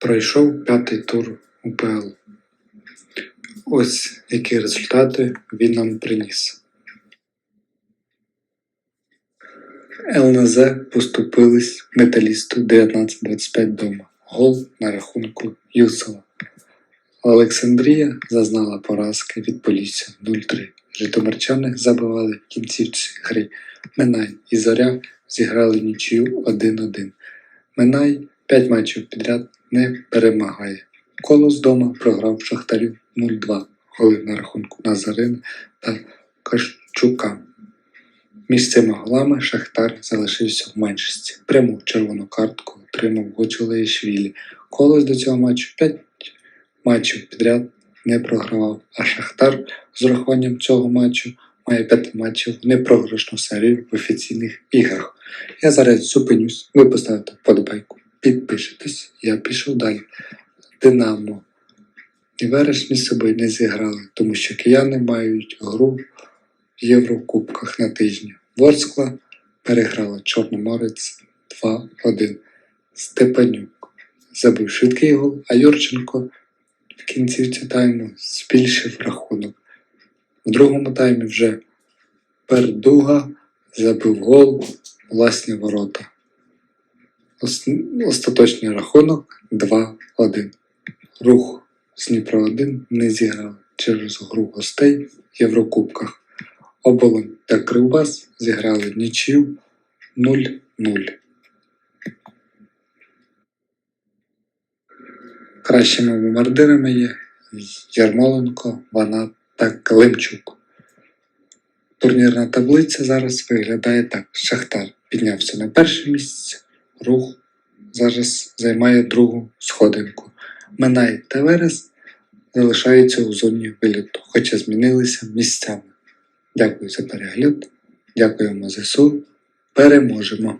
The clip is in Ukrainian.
Пройшов п'ятий тур УПЛ. Ось які результати він нам приніс. ЛНЗ поступились металісту 19-25 дома. Гол на рахунку Юсова. Олександрія зазнала поразки від Полісся 0-3. Житомирчани забивали в кінцівці гри. Минай і Зоря зіграли нічию 1-1. Минай 5 матчів підряд не перемагає. Колос дома програв Шахтарів 0-2. Голи на рахунку Назарин та Кащука. Між цими голами Шахтар залишився в меншості. Пряму червону картку отримав Гочулеєшвілі. Колос до цього матчу 5 матчів підряд не програвав, а Шахтар з урахуванням цього матчу має 5 матчів непрограшну серію в офіційних іграх. Я зараз зупинюсь, ви поставите вподобайку, підпишетесь, я пішов далі. Динамо. І Верес між собою не зіграли, тому що кияни мають гру в Єврокубках на тижні. Ворскла переграла Чорноморець 2-1. Степанюк забив швидкий гол, а Юрченко в кінцівці тайму збільшив рахунок. В другому таймі вже Пердуга забив гол власні ворота. Ос- Остаточний рахунок 2-1. Рух з Дніпро 1 не зіграв через гру гостей в Єврокубках. Оболонь та Кривбас зіграли нічию 0-0. Кращими бомбардирами є Ярмоленко, Ванат та Климчук. Турнірна таблиця зараз виглядає так. Шахтар піднявся на перше місце, рух зараз займає другу сходинку. Минай та Верес залишаються у зоні виліту, хоча змінилися місцями. Дякую за перегляд. Дякуємо ЗСУ. Переможемо!